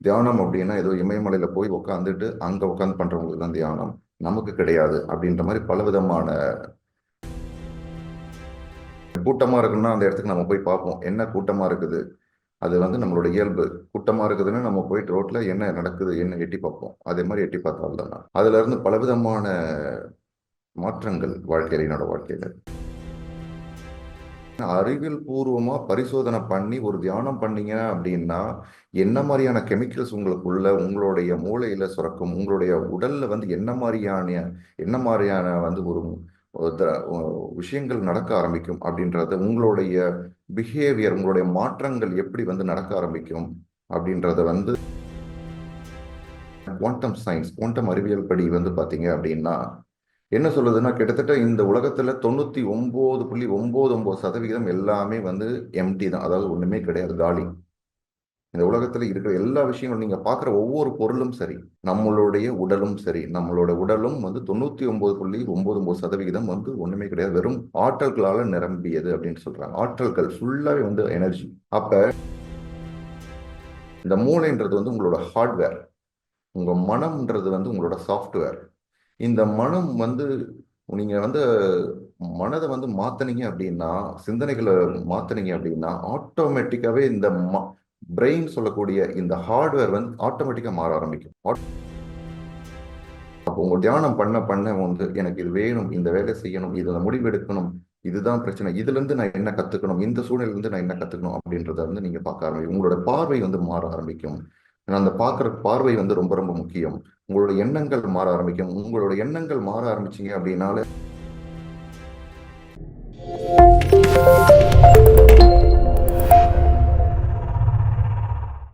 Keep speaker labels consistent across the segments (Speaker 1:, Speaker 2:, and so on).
Speaker 1: தியானம் அப்படின்னா ஏதோ இமயமலையில போய் உட்காந்துட்டு அங்க உட்காந்து பண்றவங்களுக்கு தான் தியானம். நமக்கு கிடையாது அப்படின்ற மாதிரி பல விதமான கூட்டமா இருக்குன்னா அந்த இடத்துக்கு நம்ம போய் பார்ப்போம். என்ன கூட்டமா இருக்குது? அது வந்து நம்மளோட இயல்பு. கூட்டமா இருக்குதுன்னு நம்ம போயிட்டு ரோட்ல என்ன நடக்குது என்ன எட்டி பார்ப்போம். அதே மாதிரி எட்டி பார்த்தால்தான். அதுலேருந்து அதுல இருந்து பலவிதமான மாற்றங்கள் வாழ்க்கையில என்னோட வாழ்க்கையில. அறிவியல் பூர்வமா பரிசோதனை பண்ணி ஒரு தியானம் பண்ணீங்க அப்படின்னா என்ன மாதிரியான கெமிக்கல்ஸ் உங்களுக்குள்ள உங்களுடைய மூளையில சுரக்கும் உங்களுடைய உடல்ல வந்து என்ன மாதிரியான என்ன மாதிரியான வந்து ஒரு த- விஷயங்கள் நடக்க ஆரம்பிக்கும் அப்படின்றது உங்களுடைய பிஹேவியர் உங்களுடைய மாற்றங்கள் எப்படி வந்து நடக்க ஆரம்பிக்கும் அப்படின்றத வந்து குவாண்டம் சயின்ஸ் குவாண்டம் அறிவியல் படி வந்து பாத்தீங்க அப்படின்னா என்ன சொல்லுதுன்னா கிட்டத்தட்ட இந்த உலகத்துல தொண்ணூத்தி ஒன்பது புள்ளி ஒன்பது ஒன்பது சதவிகிதம் எல்லாமே வந்து எம்டி தான். அதாவது ஒண்ணுமே கிடையாது காலி. இந்த உலகத்துல இருக்கிற எல்லா விஷயங்களும் நீங்க பார்க்குற ஒவ்வொரு பொருளும் சரி நம்மளுடைய உடலும் சரி நம்மளோட உடலும் வந்து தொண்ணூத்தி ஒன்பது புள்ளி ஒன்பது ஒன்பது சதவிகிதம் வந்து ஒண்ணுமே கிடையாது. வெறும் ஆற்றல்களால நிரம்பியது அப்படின்னு சொல்றாங்க. ஆற்றல்கள் ஃபுல்லாவே வந்து எனர்ஜி அப்ப இந்த மூளைன்றது வந்து உங்களோட ஹார்ட்வேர் உங்க மனம்ன்றது வந்து உங்களோட சாஃப்ட்வேர் இந்த மனம் வந்து நீங்க வந்து மனதை வந்து மாத்துனீங்க அப்படின்னா சிந்தனைகளை மாத்துனீங்க அப்படின்னா ஆட்டோமேட்டிக்காவே இந்த பிரெயின் சொல்லக்கூடிய இந்த ஹார்ட்வேர் வந்து ஆட்டோமேட்டிக்கா மாற ஆரம்பிக்கும். அப்போ உங்க தியானம் பண்ண பண்ண வந்து எனக்கு இது வேணும் இந்த வேலை செய்யணும் இதுல முடிவு எடுக்கணும் இதுதான் பிரச்சனை இதுல இருந்து நான் என்ன கத்துக்கணும் இந்த சூழ்நிலையில இருந்து நான் என்ன கத்துக்கணும் அப்படின்றத வந்து நீங்க பார்க்க ஆரம்பிக்கும். உங்களோட பார்வை வந்து மாற ஆரம்பிக்கும். ஏன்னா அந்த பார்க்குற பார்வை வந்து ரொம்ப ரொம்ப முக்கியம். உங்களோட எண்ணங்கள் மாற ஆரம்பிக்கும். உங்களோட எண்ணங்கள் மாற ஆரம்பிச்சீங்க அப்படின்னாலே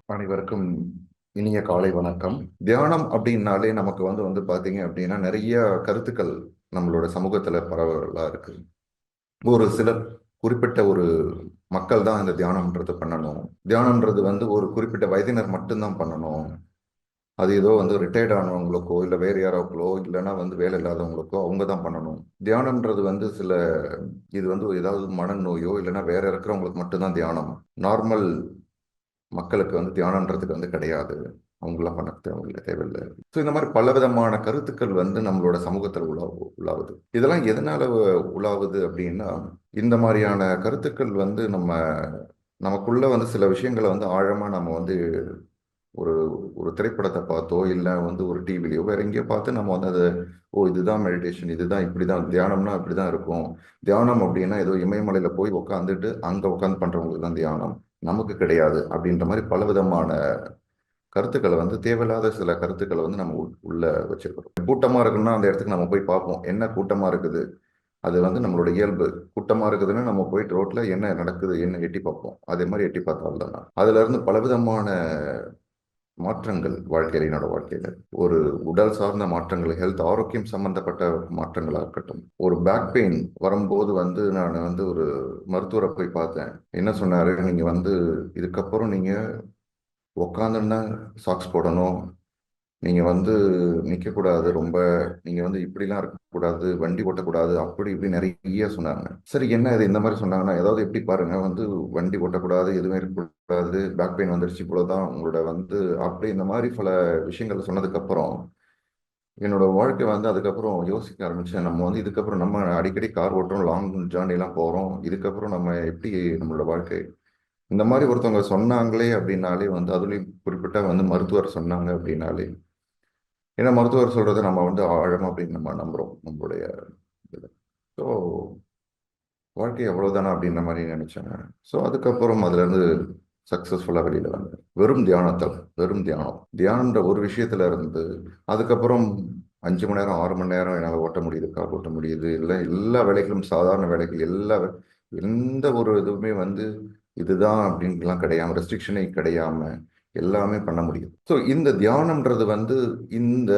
Speaker 1: அனைவருக்கும் இனிய காலை வணக்கம். தியானம் அப்படின்னாலே நமக்கு வந்து வந்து பாத்தீங்க அப்படின்னா நிறைய கருத்துக்கள் நம்மளோட சமூகத்துல பரவலா இருக்கு. ஒரு சிலர் குறிப்பிட்ட ஒரு மக்கள் தான் இந்த தியானம்ன்றது பண்ணணும். தியானம்ன்றது வந்து ஒரு குறிப்பிட்ட வயதினர் மட்டும்தான் பண்ணணும். அது ஏதோ வந்து ரிட்டையர்ட் ஆனவங்களுக்கோ இல்லை வேறு யாராவுக்களோ இல்லைன்னா வந்து வேலை இல்லாதவங்களுக்கோ அவங்க தான் பண்ணணும். தியானம்ன்றது வந்து சில இது வந்து ஏதாவது மனநோயோ இல்லைன்னா வேற இருக்கிறவங்களுக்கு மட்டும்தான் தியானம். நார்மல் மக்களுக்கு வந்து தியானம்ன்றதுக்கு வந்து கிடையாது. அவங்களாம் பண்ண தேவையில்லை தேவையில்லை. ஸோ இந்த மாதிரி பல விதமான கருத்துக்கள் வந்து நம்மளோட சமூகத்தில் உலாவு உலாவுது. இதெல்லாம் எதனால உலாவுது அப்படின்னா இந்த மாதிரியான கருத்துக்கள் வந்து நம்ம நமக்குள்ள வந்து சில விஷயங்களை வந்து ஆழமாக நம்ம வந்து ஒரு ஒரு திரைப்படத்தை பார்த்தோ இல்லை வந்து ஒரு டிவிலையோ வேற எங்கேயோ பார்த்து நம்ம வந்து அதை ஓ இதுதான் மெடிடேஷன் இதுதான் இப்படிதான் தியானம்னா இப்படிதான் இருக்கும். தியானம் அப்படின்னா ஏதோ இமயமலையில போய் உட்காந்துட்டு அங்க உட்காந்து பண்றவங்களுக்கு தான் தியானம். நமக்கு கிடையாது அப்படின்ற மாதிரி பல விதமான கருத்துக்களை வந்து தேவையில்லாத சில கருத்துக்களை வந்து நம்ம உள்ள வச்சிருக்கிறோம். கூட்டமா இருக்குன்னா அந்த இடத்துக்கு நம்ம போய் பார்ப்போம். என்ன கூட்டமா இருக்குது? அது வந்து நம்மளோட இயல்பு. கூட்டமா இருக்குதுன்னு நம்ம போயிட்டு ரோட்ல என்ன நடக்குது என்ன எட்டி பார்ப்போம். அதே மாதிரி எட்டி பார்த்தால்தான். அதுல இருந்து பலவிதமான மாற்றங்கள் வாழ்க்கையில் என்னோட வாழ்க்கையில. ஒரு உடல் சார்ந்த மாற்றங்கள் ஹெல்த் ஆரோக்கியம் சம்பந்தப்பட்ட மாற்றங்களா இருக்கட்டும். ஒரு பேக் பெயின் வரும்போது வந்து நான் வந்து ஒரு மருத்துவரை போய் பார்த்தேன். என்ன சொன்னாரு? நீங்க வந்து இதுக்கப்புறம் நீங்க உக்காந்துன்னா சாக்ஸ் போடணும். நீங்க வந்து நிக்க கூடாது ரொம்ப நீங்க வந்து இப்படிலாம் இருக்கக்கூடாது வண்டி ஓட்டக்கூடாது அப்படி இப்படி நிறைய சொன்னாங்க. சரி என்ன இது? இந்த மாதிரி சொன்னாங்கன்னா ஏதாவது எப்படி பாருங்க வந்து வண்டி ஓட்டக்கூடாது எதுவுமே இருக்கக்கூடாது பேக் பெயின் வந்துருச்சு இவ்வளவுதான் உங்களோட வந்து அப்படி இந்த மாதிரி பல விஷயங்கள் சொன்னதுக்கு அப்புறம் என்னோட வாழ்க்கை வந்து அதுக்கப்புறம் யோசிக்க ஆரம்பிச்சேன். நம்ம வந்து இதுக்கப்புறம் நம்ம அடிக்கடி கார் ஓட்டுறோம் லாங் ஜேர்னி எல்லாம் போறோம். இதுக்கப்புறம் நம்ம எப்படி நம்மளோட வாழ்க்கை? இந்த மாதிரி ஒருத்தவங்க சொன்னாங்களே அப்படின்னாலே வந்து அதுலயும் குறிப்பிட்ட வந்து மருத்துவர் சொன்னாங்க அப்படின்னாலே ஏன்னா மருத்துவர் சொல்றதை நம்ம வந்து ஆழம் அப்படின்னு நம்ம நம்புறோம் நம்மளுடைய ஸோ வாழ்க்கை அவ்வளவுதானா அப்படின்ற மாதிரி நினைச்சேன் ஸோ அதுக்கப்புறம் அதுல இருந்து சக்சஸ்ஃபுல்லா வெளியில வந்தேன். வெறும் தியானத்தில் வெறும் தியானம். தியானம்ன்ற ஒரு விஷயத்துல இருந்து அதுக்கப்புறம் அஞ்சு மணி நேரம் ஆறு மணி நேரம் என்னால் ஓட்ட முடியுது கார் ஓட்ட முடியுது. இல்லை எல்லா வேலைகளும் சாதாரண வேலைகள் எல்லா எந்த ஒரு இதுவுமே வந்து இதுதான் அப்படின்லாம் கிடையாம ரெஸ்ட்ரிக்ஷனே கிடையாமல் எல்லாமே பண்ண முடியும். ஸோ இந்த தியானம்ன்றது வந்து இந்த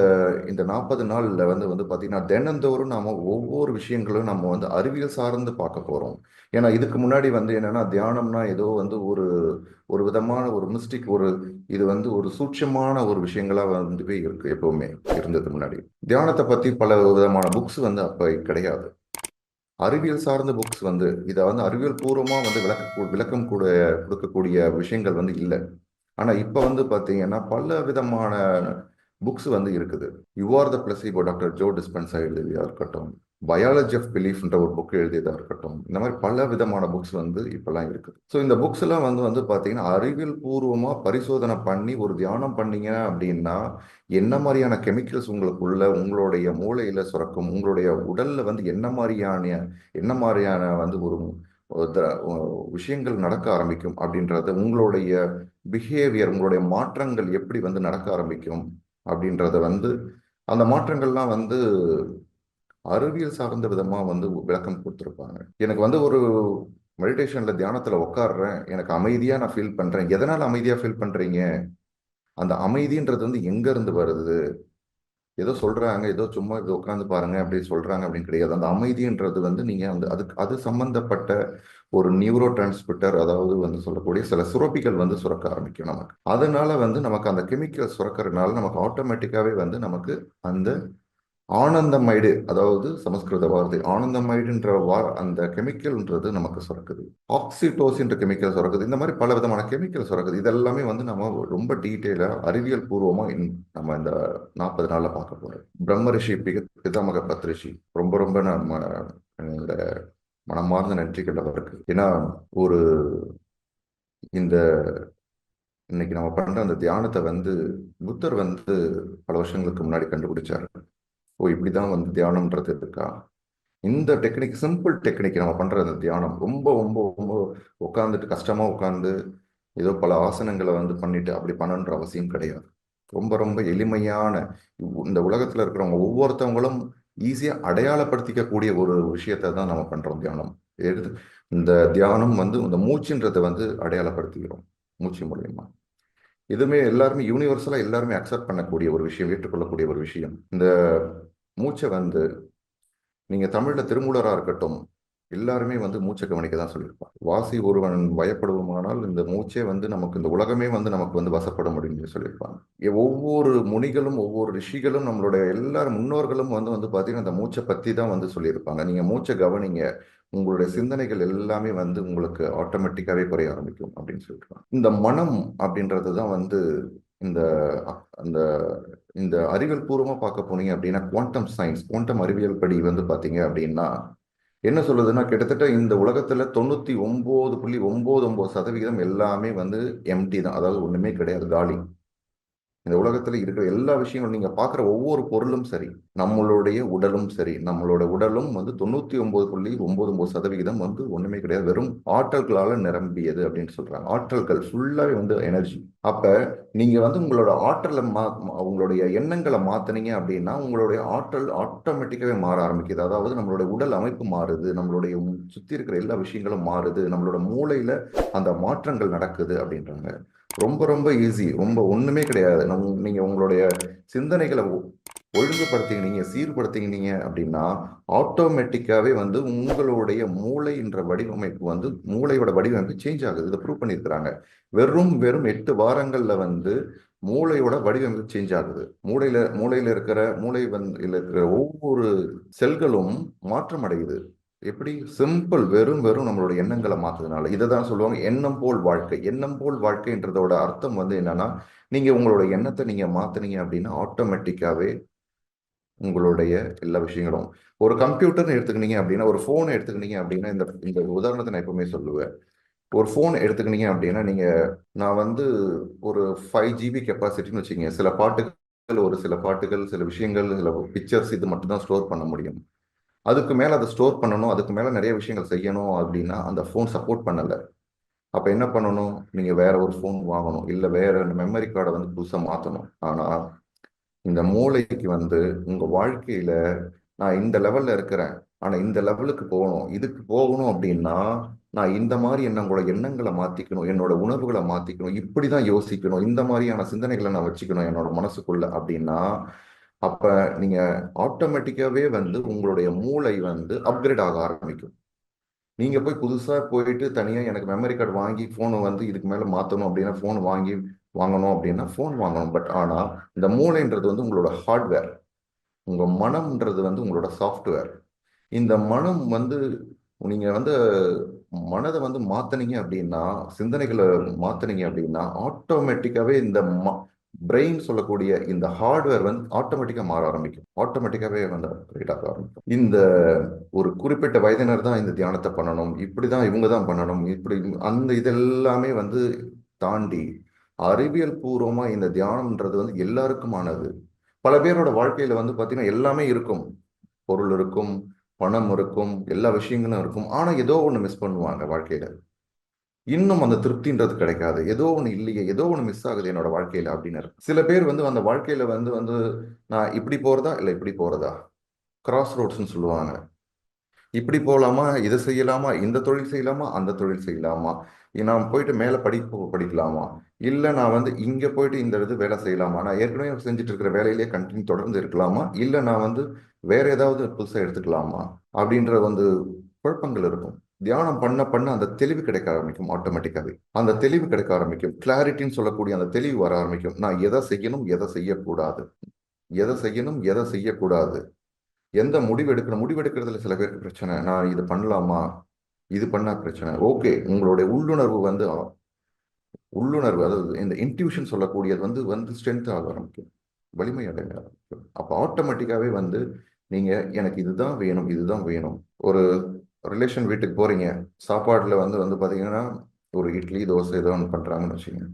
Speaker 1: இந்த நாற்பது நாளில் வந்து வந்து பார்த்தீங்கன்னா தினந்தோறும் நாம் ஒவ்வொரு விஷயங்களும் நம்ம வந்து அறிவியல் சார்ந்து பார்க்க போகிறோம் ஏன்னா இதுக்கு முன்னாடி வந்து என்னென்னா தியானம்னா ஏதோ வந்து ஒரு ஒரு விதமான ஒரு மிஸ்டிக் ஒரு இது வந்து ஒரு சூட்சமான ஒரு விஷயங்களாக வந்து இருக்கு எப்பவுமே இருந்தது முன்னாடி. தியானத்தை பற்றி பல விதமான புக்ஸ் வந்து அப்போ கிடையாது. அறிவியல் சார்ந்த புக்ஸ் வந்து இதை வந்து அறிவியல் பூர்வமாக வந்து விளக்க விளக்கம் கூட கொடுக்கக்கூடிய விஷயங்கள் வந்து இல்லை. ஆனா இப்ப வந்து பாத்தீங்கன்னா பல விதமான புக்ஸ் வந்து இருக்குது. You are the placebo doctor Joe Dispenza எழுதியதா இருக்கட்டும் பயாலஜி ஆஃப் பிலீஃப்ன்ற ஒரு புக் எழுதியதா இருக்கட்டும் இந்த மாதிரி பல விதமான புக்ஸ் வந்து இப்பெல்லாம் இருக்குது ஸோ இந்த புக்ஸ் எல்லாம் வந்து வந்து பார்த்தீங்கன்னா அறிவியல் பூர்வமா பரிசோதனை பண்ணி ஒரு தியானம் பண்ணீங்க அப்படின்னா என்ன மாதிரியான கெமிக்கல்ஸ் உங்களுக்குள்ள உங்களுடைய மூளையில சுரக்கும் உங்களுடைய உடல்ல வந்து என்ன மாதிரியான என்ன மாதிரியான வந்து ஒரு த- விஷயங்கள் நடக்க ஆரம்பிக்கும் அப்படின்றத உங்களுடைய பிஹேவியர் உங்களுடைய மாற்றங்கள் எப்படி வந்து நடக்க ஆரம்பிக்கும் அப்படின்றத வந்து அந்த மாற்றங்கள்லாம் வந்து அறிவியல் சார்ந்த விதமாக வந்து விளக்கம் கொடுத்துருப்பாங்க. எனக்கு வந்து ஒரு மெடிடேஷனில் தியானத்தில் உட்காடுறேன் எனக்கு அமைதியாக நான் ஃபீல் பண்ணுறேன் எதனால் அமைதியாக ஃபீல் பண்ணுறீங்க அந்த அமைதின்றது வந்து எங்கேருந்து வருது? ஏதோ சொல்கிறாங்க ஏதோ சும்மா இது உட்காந்து பாருங்க அப்படி சொல்கிறாங்க அப்படின்னு கிடையாது. அந்த அமைதின்றது வந்து நீங்கள் அந்த அதுக்கு அது சம்மந்தப்பட்ட ஒரு நியூரோ டிரான்ஸ்மிட்டர் அதாவது வந்து சொல்லக்கூடிய சில சுரப்பிகள் வந்து சுரக்க ஆரம்பிக்கும் நமக்கு. அதனால வந்து நமக்கு அந்த கெமிக்கல் சுரக்கிறதுனால நமக்கு ஆட்டோமேட்டிக்காவே வந்து நமக்கு அந்த ஆனந்தமைடு அதாவது சமஸ்கிருத வார்த்தை ஆனந்தமைடுன்ற வா அந்த கெமிக்கல்ன்றது நமக்கு சுரக்குது. ஆக்சிடோசின்ற கெமிக்கல் சுரக்குது. இந்த மாதிரி பல விதமான கெமிக்கல் சுரக்குது. இதெல்லாமே வந்து நம்ம ரொம்ப டீட்டெயிலா அறிவியல் பூர்வமா இன்- நம்ம இந்த நாற்பது நாள்ல பார்க்க போறோம். பிரம்மரிஷி பிக பிதாமக பத்ரிஷி ரொம்ப ரொம்ப நம்ம இந்த மனமார்ந்த நன்றிகள் அவருக்கு ஏன்னா ஒரு இந்த இன்னைக்கு நம்ம பண்ற அந்த தியானத்தை வந்து புத்தர் வந்து பல வருஷங்களுக்கு முன்னாடி கண்டுபிடிச்சாரு. ஓ இப்படிதான் வந்து தியானம்ன்றது இருக்கா? இந்த டெக்னிக் சிம்பிள் டெக்னிக் நம்ம பண்ற அந்த தியானம் ரொம்ப ரொம்ப ரொம்ப உட்காந்துட்டு கஷ்டமா உட்காந்து ஏதோ பல ஆசனங்களை வந்து பண்ணிட்டு அப்படி பண்ணணுன்ற அவசியம் கிடையாது. ரொம்ப ரொம்ப எளிமையான இந்த உலகத்துல இருக்கிறவங்க ஒவ்வொருத்தவங்களும் ஈஸியாக அடையாளப்படுத்திக்கக்கூடிய ஒரு விஷயத்தை தான் நம்ம பண்ணுறோம் தியானம். எடுத்து இந்த தியானம் வந்து இந்த மூச்சுன்றதை வந்து அடையாளப்படுத்திக்கிறோம் மூச்சு மூலயமா. இதுவுமே எல்லாருமே யூனிவர்சலாக எல்லாருமே அக்செப்ட் பண்ணக்கூடிய ஒரு விஷயம் ஏற்றுக்கொள்ளக்கூடிய ஒரு விஷயம். இந்த மூச்சை வந்து நீங்கள் தமிழில் திருமூலராக இருக்கட்டும் எல்லாருமே வந்து மூச்சை கவனிக்க தான் சொல்லியிருப்பாங்க. வாசி ஒருவன் பயப்படுவோமானால் இந்த மூச்சே வந்து நமக்கு இந்த உலகமே வந்து நமக்கு வந்து வசப்பட முடியும்னு சொல்லியிருப்பாங்க. ஒவ்வொரு முனிகளும் ஒவ்வொரு ரிஷிகளும் நம்மளுடைய எல்லா முன்னோர்களும் வந்து வந்து பார்த்தீங்கன்னா இந்த மூச்சை பத்தி தான் வந்து சொல்லியிருப்பாங்க. நீங்க மூச்சை கவனிங்க உங்களுடைய சிந்தனைகள் எல்லாமே வந்து உங்களுக்கு ஆட்டோமேட்டிக்காவே குறைய ஆரம்பிக்கும் அப்படின்னு சொல்லியிருப்பாங்க. இந்த மனம் அப்படின்றது தான் வந்து இந்த அந்த இந்த அறிவியல் பூர்வமாக பார்க்க போனீங்க அப்படின்னா குவாண்டம் சயின்ஸ் குவாண்டம் அறிவியல் படி வந்து பார்த்தீங்க அப்படின்னா என்ன சொல்லுதுன்னா கிட்டத்தட்ட இந்த உலகத்துல தொண்ணூத்தி ஒன்பது புள்ளி ஒன்பது ஒன்பது சதவிகிதம் எல்லாமே வந்து எம்டி தான். அதாவது ஒண்ணுமே கிடையாது காலி. இந்த உலகத்துல இருக்கிற எல்லா விஷயங்களும் நீங்க பார்க்குற ஒவ்வொரு பொருளும் சரி நம்மளுடைய உடலும் சரி. நம்மளோட உடலும் வந்து தொண்ணூத்தி ஒன்பது புள்ளி ஒன்பது ஒன்பது சதவிகிதம் வந்து ஒண்ணுமே கிடையாது. வெறும் ஆற்றல்களால நிரம்பியது அப்படின்னு சொல்றாங்க. ஆற்றல்கள் ஃபுல்லாவே வந்து எனர்ஜி அப்ப நீங்க வந்து உங்களோட ஆற்றலை மா உங்களுடைய எண்ணங்களை மாத்தினீங்க அப்படின்னா உங்களுடைய ஆற்றல் ஆட்டோமேட்டிக்காவே மாற ஆரம்பிக்குது. அதாவது நம்மளுடைய உடல் அமைப்பு மாறுது நம்மளுடைய சுத்தி இருக்கிற எல்லா விஷயங்களும் மாறுது நம்மளோட மூளையில அந்த மாற்றங்கள் நடக்குது அப்படின்றாங்க. ரொம்ப ரொம்ப ஈஸி ரொம்ப ஒண்ணுமே கிடையாது. நம் நீங்க உங்களுடைய சிந்தனைகளை ஒ- ஒழுங்குபடுத்திக்கினீங்க சீர்படுத்திக்கினீங்க அப்படின்னா ஆட்டோமேட்டிக்காவே வந்து உங்களுடைய மூளைன்ற வடிவமைப்பு வந்து மூளையோட வடிவமைப்பு சேஞ்ச் ஆகுது. இதை ப்ரூவ் பண்ணியிருக்கிறாங்க. வெறும் வெறும் எட்டு வாரங்கள்ல வந்து மூளையோட வடிவமைப்பு சேஞ்ச் ஆகுது. மூளையில மூளையில இருக்கிற மூளை வந்து இருக்கிற ஒவ்வொரு செல்களும் மாற்றம் அடையுது. எப்படி? சிம்பிள் வெறும் வெறும் நம்மளோட எண்ணங்களை மாத்துறதுனால. இதை தான் சொல்லுவாங்க எண்ணம் போல் வாழ்க்கை. எண்ணம் போல் வாழ்க்கைன்றதோட அர்த்தம் வந்து என்னன்னா நீங்க உங்களோட எண்ணத்தை நீங்க மாத்தினீங்க அப்படின்னா ஆட்டோமேட்டிக்காவே உங்களுடைய எல்லா விஷயங்களும். ஒரு கம்ப்யூட்டர்னு எடுத்துக்கினீங்க அப்படின்னா ஒரு ஃபோன் எடுத்துக்கினீங்க அப்படின்னா இந்த இந்த உதாரணத்தை நான் எப்பவுமே சொல்லுவேன். ஒரு ஃபோன் எடுத்துக்கினீங்க அப்படின்னா நீங்க நான் வந்து ஒரு ஃபைவ் ஜிபி கெப்பாசிட்டின்னு வச்சுக்கீங்க. சில பாட்டுகள் ஒரு சில பாட்டுகள் சில விஷயங்கள் சில பிக்சர்ஸ் இது மட்டும் தான் ஸ்டோர் பண்ண முடியும். அதுக்கு மேலே அதை ஸ்டோர் பண்ணணும் அதுக்கு மேலே நிறைய விஷயங்கள் செய்யணும் அப்படின்னா அந்த ஃபோன் சப்போர்ட் பண்ணலை. அப்போ என்ன பண்ணணும்? நீங்கள் வேற ஒரு ஃபோன் வாங்கணும். இல்லை வேற மெமரி கார்டை வந்து புதுசாக மாற்றணும் ஆனால் இந்த மூளைக்கு வந்து உங்கள் வாழ்க்கையில் நான் இந்த லெவலில் இருக்கிறேன். ஆனால் இந்த லெவலுக்கு போகணும். இதுக்கு போகணும் அப்படின்னா நான் இந்த மாதிரி என்னோட எண்ணங்களை மாற்றிக்கணும் என்னோட உணர்வுகளை இப்படி தான் யோசிக்கணும். இந்த மாதிரியான சிந்தனைகளை நான் வச்சுக்கணும் என்னோட மனசுக்குள்ள அப்படின்னா அப்ப நீங்க ஆட்டோமேட்டிக்காவே வந்து உங்களுடைய மூளை வந்து அப்கிரேட் ஆக ஆரம்பிக்கும். நீங்க போய் புதுசா போயிட்டு தனியா எனக்கு மெமரி கார்டு வாங்கி போனை வந்து இதுக்கு மேல மாத்தணும் அப்படின்னா போன் வாங்கி வாங்கணும் அப்படின்னா போன் வாங்கணும். பட் ஆனா இந்த மூளைன்றது வந்து உங்களோட ஹார்ட்வேர் உங்க மனம்ன்றது வந்து உங்களோட சாஃப்ட்வேர் இந்த மனம் வந்து நீங்க வந்து மனதை வந்து மாத்துனீங்க அப்படின்னா சிந்தனைகளை மாத்துனீங்க அப்படின்னா ஆட்டோமேட்டிக்காவே இந்த பிரெயின் சொல்லக்கூடிய இந்த ஹார்ட்வேர் வந்து ஆட்டோமேட்டிக்கா மாற ஆரம்பிக்கும். ஆட்டோமேட்டிக்காவே வந்து அப்கிரேட் ஆக ஆரம்பிக்கும். இந்த ஒரு குறிப்பிட்ட வயதினர் தான் இந்த தியானத்தை பண்ணணும். இப்படிதான் இவங்க தான் பண்ணணும். இப்படி அந்த இதெல்லாமே வந்து தாண்டி அறிவியல் பூர்வமா இந்த தியானம்ன்றது வந்து எல்லாருக்குமானது. பல பேரோட வாழ்க்கையில வந்து பாத்தீங்கன்னா எல்லாமே இருக்கும். பொருள் இருக்கும் பணம் இருக்கும் எல்லா விஷயங்களும் இருக்கும். ஆனா ஏதோ ஒண்ணு மிஸ் பண்ணுவாங்க வாழ்க்கையில. இன்னும் அந்த திருப்தின்றது கிடைக்காது. ஏதோ ஒன்று இல்லையே ஏதோ ஒன்று மிஸ் ஆகுது என்னோட வாழ்க்கையில் அப்படின்னு சில பேர் வந்து அந்த வாழ்க்கையில் வந்து வந்து நான் இப்படி போகிறதா இல்லை இப்படி போகிறதா கிராஸ் ரோட்ஸ்னு சொல்லுவாங்க. இப்படி போகலாமா இதை செய்யலாமா? இந்த தொழில் செய்யலாமா? அந்த தொழில் செய்யலாமா? நான் போயிட்டு மேலே படி படிக்கலாமா? இல்லை நான் வந்து இங்கே போயிட்டு இந்த இது வேலை செய்யலாமா? நான் ஏற்கனவே செஞ்சுட்டு இருக்கிற வேலையிலேயே கண்டினியூ தொடர்ந்து இருக்கலாமா? இல்லை நான் வந்து வேற ஏதாவது புதுசாக எடுத்துக்கலாமா? அப்படின்ற வந்து குழப்பங்கள் இருக்கும். தியானம் பண்ண பண்ண அந்த தெளிவு கிடைக்க ஆரம்பிக்கும் ஆட்டோமேட்டிக்காவே அந்த தெளிவு கிடைக்க ஆரம்பிக்கும். கிளாரிட்டின்னு சொல்லக்கூடிய அந்த தெளிவு வர ஆரம்பிக்கும். நான் எதை செய்யணும் எதை செய்யக்கூடாது? எதை செய்யணும் எதை செய்யக்கூடாது? எந்த முடிவு எடுக்கணும்? முடிவு எடுக்கிறதுல சில பேருக்கு பிரச்சனை. நான் இது பண்ணலாமா? இது பண்ணா பிரச்சனை. ஓகே உங்களுடைய உள்ளுணர்வு வந்து உள்ளுணர்வு அதாவது இந்த இன்ட்யூஷன் சொல்லக்கூடியது வந்து வந்து ஸ்ட்ரென்த் ஆக ஆரம்பிக்கும். வலிமை அடைய ஆரம்பிக்கும். அப்போ ஆட்டோமேட்டிக்காவே வந்து நீங்க எனக்கு இதுதான் வேணும் இதுதான் வேணும். ஒரு ரிலேஷன் வீட்டுக்கு போறீங்க. சாப்பாட்டில் வந்து வந்து பார்த்தீங்கன்னா ஒரு இட்லி தோசை ஏதோ ஒன்று பண்ணுறாங்கன்னு வச்சுக்கோங்க.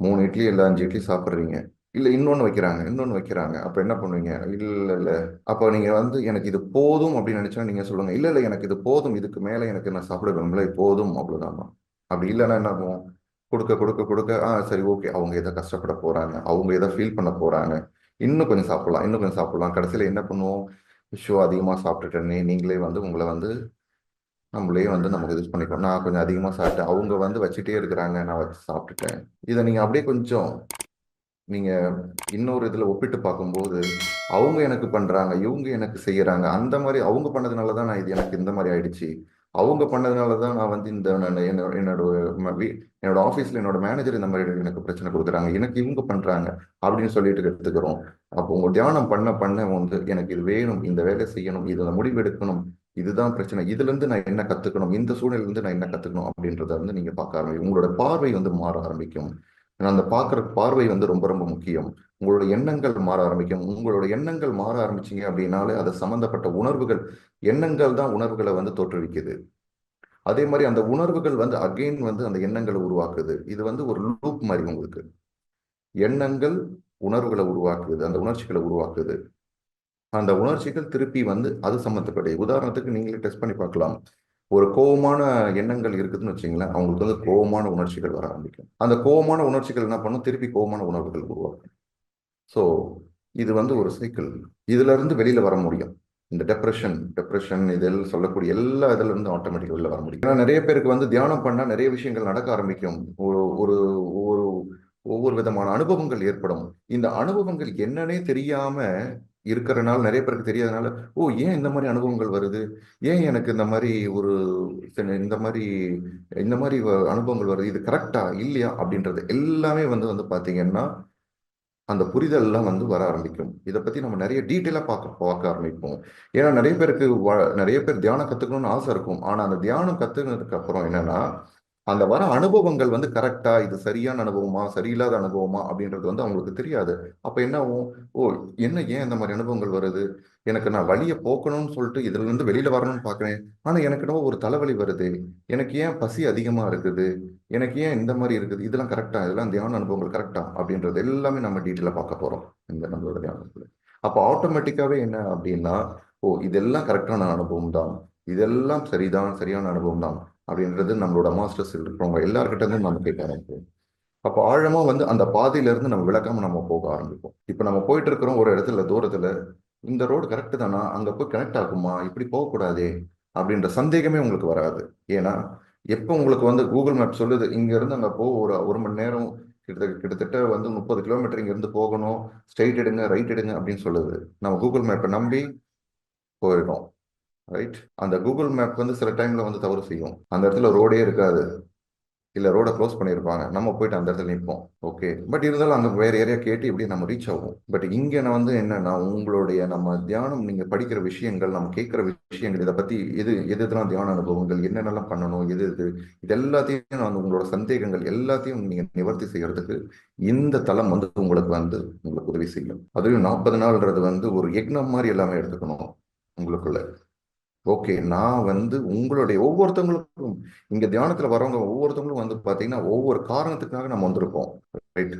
Speaker 1: மூணு இட்லி இல்லை அஞ்சு இட்லி சாப்பிட்றீங்க. இல்லை இன்னொன்று வைக்கிறாங்க இன்னொன்று வைக்கிறாங்க. அப்போ என்ன பண்ணுவீங்க? இல்லை இல்லை. அப்போ நீங்கள் வந்து எனக்கு இது போதும் அப்படின்னு நினச்சா நீங்கள் சொல்லுங்கள் இல்லை இல்லை எனக்கு இது போதும். இதுக்கு மேலே எனக்கு நான் சாப்பிட வேணும்ல போதும். அவ்வளோதான் அப்படி இல்லைன்னா என்ன ஆகும்? கொடுக்க கொடுக்க கொடுக்க ஆ சரி ஓகே. அவங்க எதை கஷ்டப்பட போகிறாங்க அவங்க எதை ஃபீல் பண்ண போகிறாங்க இன்னும் கொஞ்சம் சாப்பிட்லாம் இன்னும் கொஞ்சம் சாப்பிட்லாம். கடைசியில் என்ன பண்ணுவோம்? விஷயம் அதிகமாக சாப்பிட்டுட்டேனே நீங்களே வந்து உங்களை வந்து நம்மளே வந்து நமக்கு இது பண்ணிக்கணும். நான் கொஞ்சம் அதிகமாக சாப்பிட்டேன். அவங்க வந்து வச்சுட்டே இருக்கிறாங்க. நான் வச்சு சாப்பிட்டுட்டேன். இதை நீங்கள் அப்படியே கொஞ்சம் நீங்கள் இன்னொரு இதில் ஒப்பிட்டு பார்க்கும்போது அவங்க எனக்கு பண்ணுறாங்க இவங்க எனக்கு செய்கிறாங்க அந்த மாதிரி அவங்க பண்ணதுனால தான் நான் இது எனக்கு இந்த மாதிரி ஆயிடுச்சு. அவங்க பண்ணதுனால தான் நான் வந்து இந்த என்னோட என்னோட ஆஃபீஸில் என்னோட மேனேஜர் இந்த மாதிரி எனக்கு பிரச்சனை கொடுக்குறாங்க. எனக்கு இவங்க பண்றாங்க அப்படின்னு சொல்லிட்டு எடுத்துக்கிறோம். அப்போ உங்க தியானம் பண்ண பண்ண வந்து எனக்கு இது வேணும் இந்த வேலை செய்யணும் இதில் முடிவு எடுக்கணும் இதுதான் பிரச்சனை. இதுல இருந்து நான் என்ன கத்துக்கணும் இந்த சூழ்நிலை இருந்து நான் என்ன கத்துக்கணும் அப்படின்றத வந்து நீங்க பார்க்க ஆரம்பிக்கும் உங்களோட பார்வை வந்து மாற ஆரம்பிக்கும். அந்த பார்க்குற பார்வை வந்து ரொம்ப ரொம்ப முக்கியம். உங்களோட எண்ணங்கள் மாற ஆரம்பிக்கும். உங்களோட எண்ணங்கள் மாற ஆரம்பிச்சிங்க அப்படின்னாலே அது சம்மந்தப்பட்ட உணர்வுகள் எண்ணங்கள் தான் உணர்வுகளை வந்து தோற்றுவிக்குது. அதே மாதிரி அந்த உணர்வுகள் வந்து அகெயின் வந்து அந்த எண்ணங்களை உருவாக்குது. இது வந்து ஒரு லூப் மாதிரி உங்களுக்கு. எண்ணங்கள் உணர்வுகளை உருவாக்குது. அந்த உணர்ச்சிகளை உருவாக்குது. அந்த உணர்ச்சிகள் திருப்பி வந்து அது சம்மந்தப்பட்ட உதாரணத்துக்கு நீங்களே டெஸ்ட் பண்ணி பார்க்கலாம். ஒரு கோபமான எண்ணங்கள் இருக்குதுன்னு வச்சிங்களேன் அவங்களுக்கு வந்து கோபமான உணர்ச்சிகள் வர ஆரம்பிக்கும். அந்த கோபமான உணர்ச்சிகள் என்ன பண்ணும்? திருப்பி கோபமான உணர்வுகள் உருவாக்கும். ஸோ இது வந்து ஒரு சைக்கிள் இதுல இருந்து வெளியில வர முடியும். இந்த டெப்ரெஷன் டெப்ரெஷன் இதில் சொல்லக்கூடிய எல்லா இதில் இருந்து ஆட்டோமேட்டிக் வெளில வர முடியும். ஏன்னா நிறைய பேருக்கு வந்து தியானம் பண்ணால் நிறைய விஷயங்கள் நடக்க ஆரம்பிக்கும். ஒரு ஒரு ஒரு ஒவ்வொரு விதமான அனுபவங்கள் ஏற்படும். இந்த அனுபவங்கள் என்னன்னே தெரியாம இருக்கிறனால நிறைய பேருக்கு தெரியாதனால ஓ ஏன் இந்த மாதிரி அனுபவங்கள் வருது? ஏன் எனக்கு இந்த மாதிரி ஒரு இந்த மாதிரி இந்த மாதிரி அனுபவங்கள் வருது? இது கரெக்டா இல்லையா? அப்படின்றது எல்லாமே வந்து வந்து பார்த்தீங்கன்னா அந்த புரிதல் எல்லாம் வந்து வர ஆரம்பிக்கும். இதை பத்தி நம்ம நிறைய டீட்டெயிலா பார்க்க பார்க்க ஆரம்பிப்போம். ஏன்னா நிறைய பேருக்கு நிறைய பேர் தியானம் கத்துக்கணும்னு ஆசை இருக்கும். ஆனா அந்த தியானம் கத்துக்கினதுக்கு அப்புறம் என்னன்னா அந்த வர அனுபவங்கள் வந்து கரெக்டா இது சரியான அனுபவமா சரியில்லாத அனுபவமா அப்படின்றது வந்து அவங்களுக்கு தெரியாது. அப்ப என்ன ஆகும்? ஓ என்ன ஏன் இந்த மாதிரி அனுபவங்கள் வருது? எனக்கு நான் வழியை போக்கணும்னு சொல்லிட்டு இதுல இருந்து வெளியில வரணும்னு பாக்குறேன் ஆனா எனக்கு என்ன ஒரு தலைவலி வருது. எனக்கு ஏன் பசி அதிகமா இருக்குது? எனக்கு ஏன் இந்த மாதிரி இருக்குது? இதெல்லாம் கரெக்டா இதெல்லாம் தியான அனுபவங்கள் கரெக்டா அப்படின்றது எல்லாமே நம்ம டீட்டெயில பார்க்க போறோம் இந்த நம்மளோட தியானத்துல. அப்போ ஆட்டோமேட்டிக்காவே என்ன அப்படின்னா ஓ இதெல்லாம் கரெக்டான அனுபவம் தான் இதெல்லாம் சரிதான் சரியான அனுபவம் தான் அப்படின்றது நம்மளோட மாஸ்டர்ஸ் இருக்கிறவங்க எல்லாருக்கிட்ட இருந்து நம்ம கேட்க ஆரம்பிப்போம் அப்போ ஆழமா வந்து அந்த பாதையிலேருந்து நம்ம விளக்காம நம்ம போக ஆரம்பிப்போம். இப்போ நம்ம போயிட்டு இருக்கிறோம் ஒரு இடத்துல தூரத்துல இந்த ரோடு கரெக்டு தானா? அங்க போய் கனெக்ட் ஆகுமா? இப்படி போகக்கூடாதே? அப்படின்ற சந்தேகமே உங்களுக்கு வராது. ஏன்னா எப்போ உங்களுக்கு வந்து கூகுள் மேப் சொல்லுது இங்க இருந்து அங்க போ ஒரு ஒரு மணி நேரம் கிட்டத்தட்ட கிட்டத்தட்ட வந்து முப்பது கிலோமீட்டர் இங்க இருந்து போகணும் ஸ்ட்ரைட் எடுங்க ரைட் எடுங்க அப்படின்னு சொல்லுது. நம்ம கூகுள் மேப்பை நம்பி போயிடும் ரைட் அந்த கூகுள் மேப் வந்து சில டைம்ல வந்து தவறு செய்யும். அந்த இடத்துல ரோடே இருக்காது. இல்ல ரோடை க்ளோஸ் பண்ணியிருப்பாங்க நம்ம போயிட்டு அந்த இடத்துல நிற்போம். ஓகே பட் இருந்தாலும் அங்கே வேற ஏரியா கேட்டு இப்படி நம்ம ரீச் ஆகும். பட் இங்க நான் வந்து என்னன்னா உங்களுடைய நம்ம தியானம் நீங்க படிக்கிற விஷயங்கள் நம்ம கேட்கிற விஷயங்கள் இதை பத்தி எது எது எதுலாம் தியான அனுபவங்கள் என்னென்னலாம் பண்ணணும் எது எது இது எல்லாத்தையும் நான் வந்து உங்களோட சந்தேகங்கள் எல்லாத்தையும் நீங்க நிவர்த்தி செய்யறதுக்கு இந்த தளம் வந்து உங்களுக்கு வந்து உங்களுக்கு உதவி செய்யும். அதுவும் நாற்பது நாள்ன்றது வந்து ஒரு யக்னம் மாதிரி எல்லாமே எடுத்துக்கணும் உங்களுக்குள்ள. ஓகே நான் வந்து உங்களுடைய ஒவ்வொருத்தவங்களுக்கும் இங்க தியானத்துல வரவங்க ஒவ்வொருத்தவங்களும் வந்து பாத்தீங்கன்னா ஒவ்வொரு காரணத்துக்காக நம்ம வந்திருப்போம் ரைட்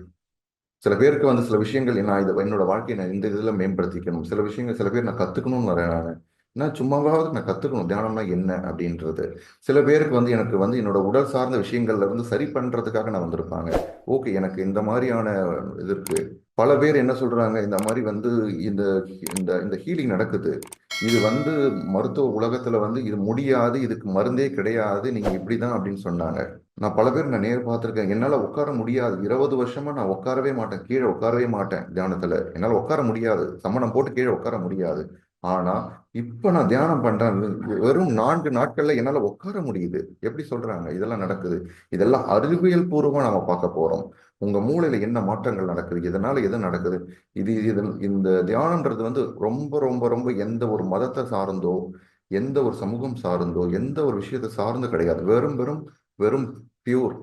Speaker 1: சில பேருக்கு வந்து சில விஷயங்கள் நான் இதை என்னோட வாழ்க்கையை நான் இந்த இதில் மேம்படுத்திக்கணும். சில விஷயங்கள் சில பேர் நான் கத்துக்கணும்னு வரேன் நான். நான் சும்மாவாவது நான் கத்துக்கணும் தியானம்னா என்ன அப்படின்றது. சில பேருக்கு வந்து எனக்கு வந்து என்னோட உடல் சார்ந்த விஷயங்கள்ல இருந்து சரி பண்றதுக்காக நான் வந்திருப்பாங்க. ஓகே எனக்கு இந்த மாதிரியான இது இருக்கு. பல பேர் என்ன சொல்றாங்க இந்த மாதிரி வந்து இந்த இந்த இந்த ஹீலிங் நடக்குது. இது வந்து மருத்துவ உலகத்துல வந்து இது முடியாது இதுக்கு மருந்தே கிடையாது நீங்க இப்படிதான் அப்படின்னு சொன்னாங்க. நான் பல பேர் நான் நேர் பார்த்துருக்கேன். என்னால உட்கார முடியாது. இருபது வருஷமா நான் உட்காரவே மாட்டேன். கீழே உட்காரவே மாட்டேன் தியானத்துல. என்னால உட்கார முடியாது. சம்மணம் போட்டு கீழே உட்கார முடியாது. ஆனா இப்ப நான் தியானம் பண்றேன். வெறும் நான்கு நாட்கள்ல என்னால உட்கார முடியுது. எப்படி சொல்றாங்க? இதெல்லாம் நடக்குது. இதெல்லாம் அறிவியல் பூர்வமா நம்ம பார்க்க போறோம். உங்க மூளையில என்ன மாற்றங்கள் நடக்குது? இதனால் எது நடக்குது? இது இது இந்த தியானம்ன்றது வந்து ரொம்ப ரொம்ப ரொம்ப எந்த ஒரு மதத்தை சார்ந்தோ எந்த ஒரு சமூகம் சார்ந்தோ எந்த ஒரு விஷயத்தை சார்ந்து கிடையாது. வெறும் வெறும் வெறும் பியூர்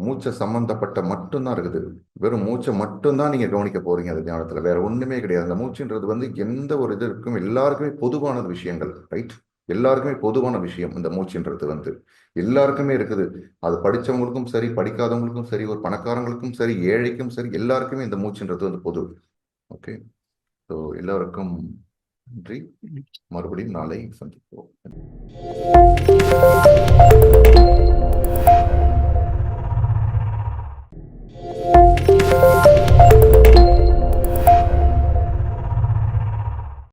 Speaker 1: மூச்சை சம்பந்தப்பட்ட மட்டும்தான் இருக்குது. வெறும் மூச்சை மட்டும்தான் நீங்க கவனிக்க போறீங்க அந்த தியானத்துல. வேற ஒண்ணுமே கிடையாது. அந்த மூச்சுன்றது வந்து எந்த ஒரு இது இருக்கும்? எல்லாருக்குமே பொதுவான விஷயங்கள் ரைட் எல்லாருக்குமே பொதுவான விஷயம் இந்த மூச்சுன்றது வந்து. எல்லாருக்குமே இருக்குது. அது படித்தவங்களுக்கும் சரி படிக்காதவங்களுக்கும் சரி ஒரு பணக்காரங்களுக்கும் சரி ஏழைக்கும் சரி எல்லாருக்குமே இந்த மூச்சுன்றது வந்து பொது. ஓகே. ஸோ எல்லாருக்கும் நன்றி. மறுபடியும் நாளை சந்திப்போம்.